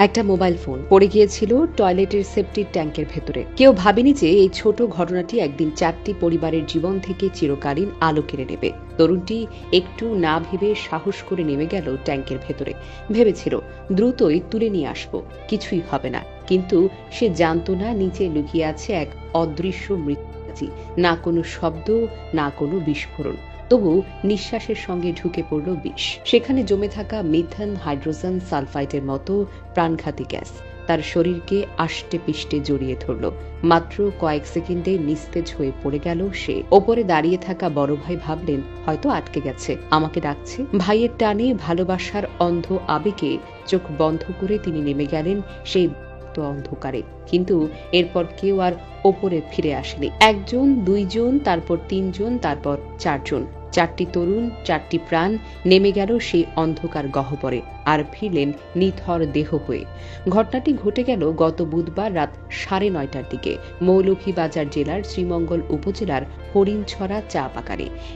একটা mobile phone পড়ে গিয়েছিল টয়লেটের সেপটিক ট্যাঙ্কের ভেতরে। কেউ ভাবেনি যে এই ছোট ঘটনাটি একদিন চারটি পরিবারের জীবন থেকে চিরকালীন আলো কেড়ে নেবে। তরুণটি একটু না ভেবে সাহস করে নেমে গেল ট্যাঙ্কের ভেতরে। ভেবেছিল, দ্রুতই তুলে নিয়ে আসব, কিছুই হবে না। কিন্তু সে জানতো না নিচে লুকিয়ে আছে এক অদৃশ্য মৃত্যু না কোনো শব্দ, না কোনো বিস্ফোরণ। তবু নিঃশ্বাসের সঙ্গে ঢুকে পড়ল বিষ। সেখানে জমে থাকা মিথেন হাইড্রোজেন সালফাইটের মতো প্রাণঘাতী গ্যাস তার শরীরকে আষ্টে পিষ্টে জড়িয়ে ধরল। মাত্র কয়েক সেকেন্ডে নিস্তেজ হয়ে পড়ে গেল সে। ওপরে দাঁড়িয়ে থাকা বড় ভাই ভাবলেন, হয়তো আটকে গেছে। আমাকে ডাকছে? ভাইয়ের টানে ভালোবাসার অন্ধ আবেগে চোখ বন্ধ করে তিনি নেমে গেলেন সেই তো অন্ধকারে। কিন্তু এরপর কেউ আর ওপরে ফিরে আসেনি। একজন, দুইজন, তারপর তিনজন, তারপর চারজন। চারটি তরুণ, চারটি প্রাণ, নেমে গেল সেই অন্ধকার গহ্বরে, আর ফিরলেন নিথর দেহ হয়ে। ঘটনাটি ঘটে গেল গত বুধবার রাত সাড়ে নয়টার দিকে। মৌলভীবাজার জেলার শ্রীমঙ্গল উপজেলার হরিণছড়া চা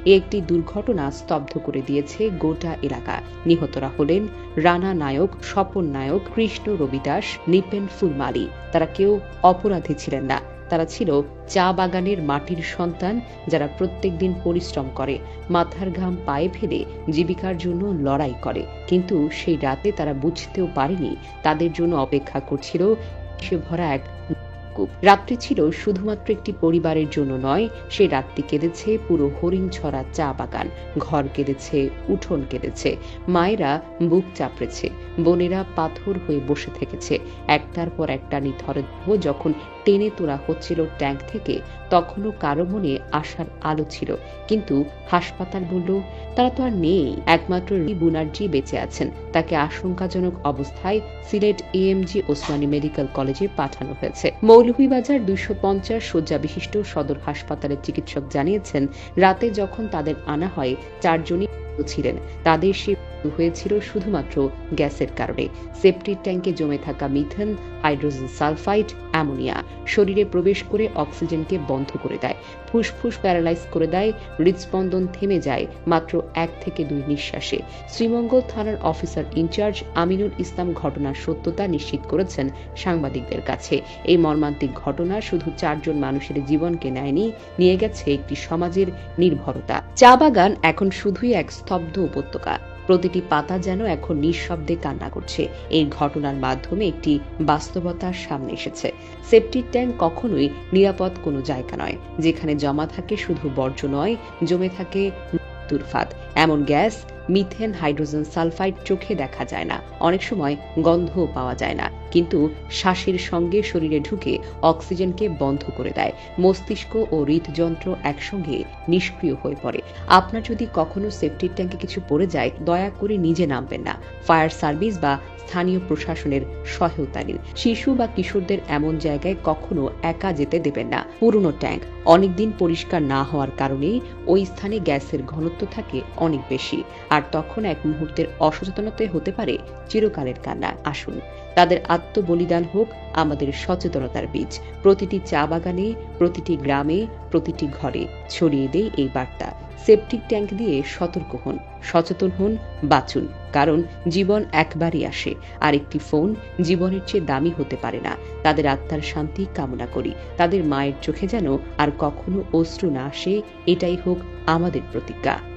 এ একটি দুর্ঘটনা স্তব্ধ করে দিয়েছে গোটা এলাকা। নিহতরা হলেন রানা নায়ক, স্বপন নায়ক, কৃষ্ণ রবিদাস, নিপেন ফুলমালি। তারা কেউ অপরাধী ছিলেন না। তারা ছিল চা বাগানের মাটির সন্তান যারা প্রত্যেক দিন পরিশ্রম করে, মাথার ঘাম পায়ে ফেলে জীবিকার জন্য লড়াই করে। কিন্তু সেই রাতে তারা বুঝতেও পারেনি তাদের জন্য অপেক্ষা করছিল সে ভরা এক কূপ। রাত্রি ছিল শুধুমাত্র একটি পরিবারের জন্য নয়, সে রাত্রি কেঁদেছে পুরো হরিণ ছড়া চা বাগান, ঘর কেঁদেছে, উঠোন কেঁদেছে, মায়েরা বুক চাপড়েছে, বোনেরা পাথর হয়ে বসে থেকেছে। একটার পর একটা নিথর যখন টেনে তোলা হচ্ছিল ট্যাঙ্ক থেকে, তখনও কারও মনে আশার আলো ছিল। কিন্তু হাসপাতাল বলল, তারা তো আর নেই। একমাত্র বুনার্জি বেঁচে আছেন। তাকে আশঙ্কাজনক অবস্থায় সিলেট এএমজি ওসমানী মেডিকেল কলেজে পাঠানো হয়েছে। মৌলভীবাজার দুইশো পঞ্চাশ শয্যা বিশিষ্ট সদর হাসপাতালের চিকিৎসক জানিয়েছেন, রাতে যখন তাদের আনা হয়, চারজনই ছিলেন। তাদের সে হয়েছিল শুধুমাত্র গ্যাসের কারণে। সেপটিক ট্যাঙ্কে জমে থাকা মিথেন, হাইড্রোজেন সালফাইড অ্যামোনিয়া। শরীরে প্রবেশ করে অক্সিজেনকে বন্ধ করে দেয়। ফুসফুস প্যারালাইজ করে দেয়, হৃদস্পন্দন থেমে যায় মাত্র এক থেকে দুই নিঃশ্বাসে। শ্রীমঙ্গল থানার অফিসার ইনচার্জ আমিনুল ইসলাম ঘটনার সত্যতা নিশ্চিত করেছেন সাংবাদিকদের কাছে। এই মর্মান্তিক ঘটনা শুধু চারজন মানুষের জীবনকে নেয়নি, নিয়ে গেছে একটি সমাজের নির্ভরতা। চা বাগান এখন শুধুই এক স্তব্ধ উপত্যকা। প্রতিটি পাতা যেন এখন নিঃশব্দে কান্না করছে। এই ঘটনার মাধ্যমে একটি বাস্তবতার সামনে এসেছে। সেপটিক ট্যাঙ্ক কখনোই নিরাপদ কোনো জায়গা নয়, যেখানে জমা থাকে শুধু বর্জ্য নয়, জমে থাকে তুরফাত এমন গ্যাস, মিথেন হাইড্রোজেন সালফাইড চোখে দেখা যায় না। অনেক সময় গন্ধও পাওয়া যায় না। কিন্তু শ্বাসের সঙ্গে শরীরে ঢুকে অক্সিজেনকে বন্ধ করে দেয়। মস্তিষ্ক ও হৃদযন্ত্র একসঙ্গে নিষ্ক্রিয় হয়ে পড়ে। আপনার যদি কখনো সেফটির ট্যাঙ্কে কিছু পড়ে যায়, দয়া করে নিজে নামবেন না। ফায়ার সার্ভিস বা স্থানীয় প্রশাসনের সহায়তা নিন। শিশু বা কিশোরদের এমন জায়গায় কখনো একা যেতে দেবেন না। পুরনো ট্যাঙ্ক অনেকদিন পরিষ্কার না হওয়ার কারণে ওই স্থানে গ্যাসের ঘনত্ব থাকে অনেক বেশি। আর তখন এক মুহূর্তের অসচেতনতায় হতে পারে চিরকালের কান্না। আসুন। তাদের আত্মবলিদান হোক আমাদের সচেতনতার বীজ। প্রতিটি চা বাগানে, প্রতিটি গ্রামে, প্রতিটি ঘরে ছড়িয়ে দেয় এই বার্তা। সেপটিক ট্যাঙ্ক দিয়ে সতর্ক হন, সচেতন হন, বাঁচুন। কারণ জীবন একবারই আসে আর একটি ফোন জীবনের চেয়ে দামি হতে পারে না। তাদের আত্মার শান্তি কামনা করি। তাদের মায়ের চোখে যেন আর কখনো অশ্রু না আসে, এটাই হোক আমাদের প্রতিজ্ঞা।